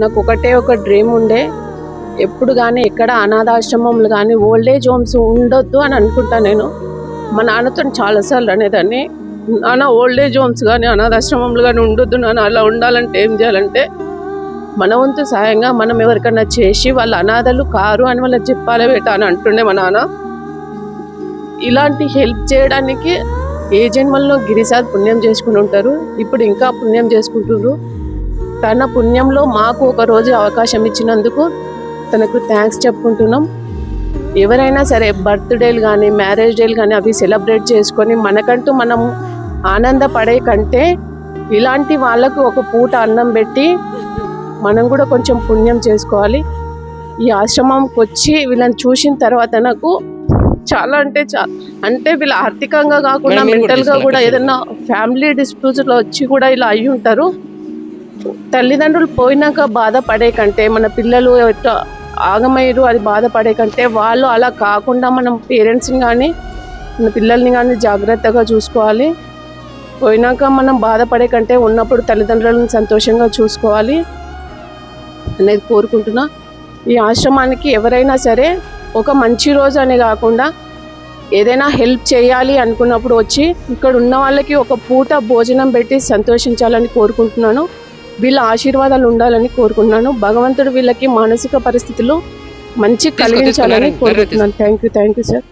నాకు ఒకటే ఒక డ్రీమ్ ఉండే. ఎప్పుడు కానీ ఎక్కడ అనాథాశ్రమంలు కానీ ఓల్డేజ్ హోమ్స్ ఉండొద్దు అని అనుకుంటా నేను. మా నాన్నతో చాలాసార్లు అనేదాన్ని. నాన్న ఓల్డేజ్ హోమ్స్ కానీ అనాథాశ్రమంలు కానీ ఉండొద్దు నాన్న అలా ఉండాలంటే ఏం చేయాలంటే మన వంతు సాయంగా మనం ఎవరికన్నా చేసి వాళ్ళ అనాథలు కారు అని వాళ్ళకి చెప్పాలి బేట అని అంటుండే మా నాన్న. ఇలాంటి హెల్ప్ చేయడానికి ఏ జన్మల్లో గిరిసాద్ పుణ్యం చేసుకుని ఉంటారు? ఇప్పుడు ఇంకా పుణ్యం చేసుకుంటున్నారు తన పుణ్యంలో మాకు ఒక రోజు అవకాశం ఇచ్చినందుకు తనకు థ్యాంక్స్ చెప్పుకుంటున్నాం. ఎవరైనా సరే బర్త్డేలు కానీ మ్యారేజ్ డేలు కానీ అవి సెలబ్రేట్ చేసుకొని మనకంటూ మనం ఆనందపడే కంటే ఇలాంటి వాళ్ళకు ఒక పూట అన్నం పెట్టి మనం కూడా కొంచెం పుణ్యం చేసుకోవాలి. ఈ ఆశ్రమంకి వచ్చి వీళ్ళని చూసిన తర్వాత నాకు చాలా అంటే చాలా అంటే వీళ్ళు ఆర్థికంగా కాకుండా మెంటల్గా కూడా ఏదైనా ఫ్యామిలీ డిస్ప్యూట్స్లో వచ్చి కూడా ఇలా అయి ఉంటారు తల్లిదండ్రులు పోయినాక బాధపడే కంటే మన పిల్లలు ఎట్లా ఆగమయ్యారు అది బాధపడే కంటే వాళ్ళు అలా కాకుండా మనం పేరెంట్స్ని కానీ మన పిల్లల్ని కానీ జాగ్రత్తగా చూసుకోవాలి. పోయినాక మనం బాధపడే కంటే ఉన్నప్పుడు తల్లిదండ్రులను సంతోషంగా చూసుకోవాలి అనేది కోరుకుంటున్నా. ఈ ఆశ్రమానికి ఎవరైనా సరే ఒక మంచి రోజు అని కాకుండా ఏదైనా హెల్ప్ చేయాలి అనుకున్నప్పుడు వచ్చి ఇక్కడ ఉన్న వాళ్ళకి ఒక పూట భోజనం పెట్టి సంతోషించాలని కోరుకుంటున్నాను. వీళ్ళ ఆశీర్వాదాలు ఉండాలని కోరుకుంటున్నాను. భగవంతుడు వీళ్ళకి మానసిక పరిస్థితులు మంచి కలిగించాలని? కోరుకుంటున్నాను. Thank you thank you sir